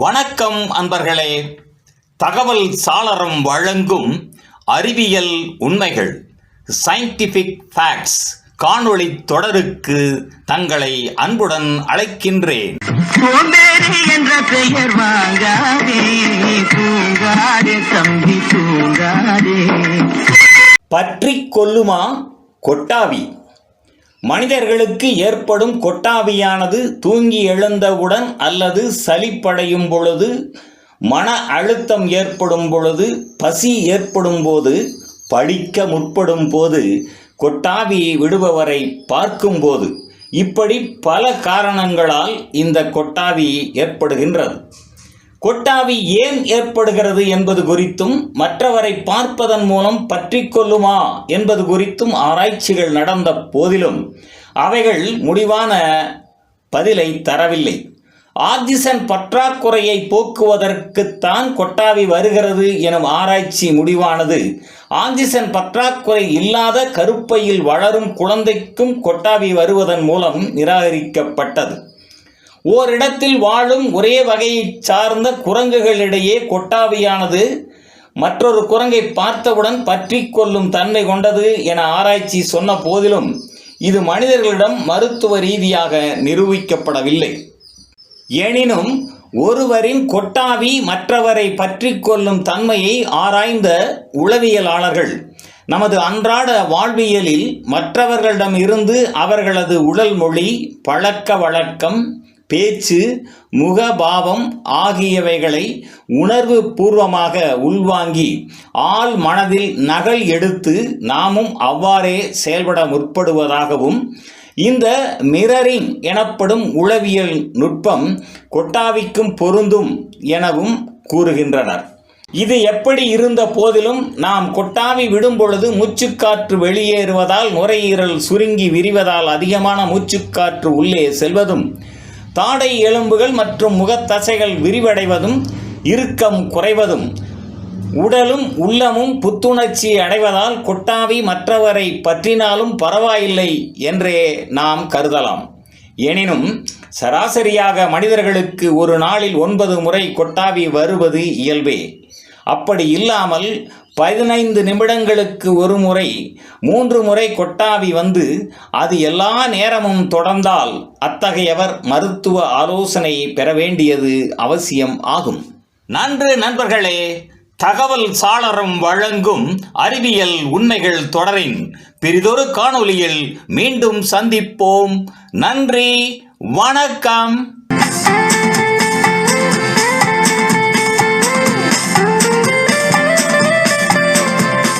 வணக்கம் அன்பர்களே. தகவல் சாளரம் வழங்கும் அறிவியல் உண்மைகள் சயின்டிஃபிக் ஃபேக்ட்ஸ் காணொளி தொடருக்கு தங்களை அன்புடன் அழைக்கின்றேன். என்ற பெயர் வாங்காதே தூங்காதே தம்பி தூங்காதே. பற்றி கொல்லுமா கொட்டாவி? மனிதர்களுக்கு ஏற்படும் கொட்டாவியானது தூங்கி எழுந்தவுடன் அல்லது சளிப்படையும் பொழுது மன அழுத்தம் ஏற்படும் பொழுது பசி ஏற்படும் போது படிக்க முற்படும் போது கொட்டாவியை விடுபவரை பார்க்கும்போது இப்படி பல காரணங்களால் இந்த கொட்டாவி ஏற்படுகின்றது. கொட்டாவி ஏன் ஏற்படுகிறது என்பது குறித்தும் மற்றவரை பார்ப்பதன் மூலம் பற்றி கொள்ளுமா என்பது குறித்தும் ஆராய்ச்சிகள் நடந்த போதிலும் அவைகள் முடிவான பதிலை தரவில்லை. ஆக்சிஜன் பற்றாக்குறையை போக்குவதற்குத்தான் கொட்டாவி வருகிறது எனும் ஆராய்ச்சி முடிவானது ஆக்சிஜன் பற்றாக்குறை இல்லாத கருப்பையில் வளரும் குழந்தைக்கும் கொட்டாவி வருவதன் மூலம் நிராகரிக்கப்பட்டது. ஓரிடத்தில் வாழும் ஒரே வகையைச் சார்ந்த குரங்குகளிடையே கொட்டாவியானது மற்றொரு குரங்கை பார்த்தவுடன் பற்றி கொள்ளும் தன்மை கொண்டது என ஆராய்ச்சி சொன்ன போதிலும் இது மனிதர்களிடம் மருத்துவ ரீதியாக நிரூபிக்கப்படவில்லை. எனினும் ஒருவரின் கொட்டாவி மற்றவரை பற்றி கொள்ளும் தன்மையை ஆராய்ந்த உளவியலாளர்கள் நமது அன்றாட வாழ்வியலில் மற்றவர்களிடம் இருந்து அவர்களது உடல் மொழி பழக்க வழக்கம் பேச்சு முகபாவம் ஆகியவைகளை உணர்வு பூர்வமாக உள்வாங்கி ஆள் மனதில் நகல் எடுத்து நாமும் அவ்வாறே செயல்பட முற்படுவதாகவும் இந்த மிரரிங் எனப்படும் உளவியல் நுட்பம் கொட்டாவிக்கும் பொருந்தும் எனவும் கூறுகின்றனர். இது எப்படி இருந்த போதிலும் நாம் கொட்டாவி விடும்பொழுது மூச்சுக்காற்று வெளியேறுவதால் நுரையீரல் சுருங்கி விரிவதால் அதிகமான மூச்சுக்காற்று உள்ளே செல்வதும் தாடை எலும்புகள் மற்றும் முகத்தசைகள் விரிவடைவதும் இறுக்கம் குறைவதும் உடலும் உள்ளமும் புத்துணர்ச்சி அடைவதால் கொட்டாவி மற்றவரை பற்றினாலும் பரவாயில்லை என்றே நாம் கருதலாம். எனினும் சராசரியாக மனிதர்களுக்கு ஒரு நாளில் ஒன்பது முறை கொட்டாவி வருவது இயல்பே. அப்படி இல்லாமல் பதினைந்து நிமிடங்களுக்கு ஒரு முறை மூன்று முறை கொட்டாவி வந்து அது எல்லா நேரமும் தொடர்ந்தால் அத்தகையவர் மருத்துவ ஆலோசனை பெற வேண்டியது அவசியம் ஆகும். நன்று நண்பர்களே தகவல் சாளரம் வழங்கும் அறிவியல் உண்மைகள் தொடரின் பெரிதொரு காணொளியில் மீண்டும் சந்திப்போம். நன்றி வணக்கம்.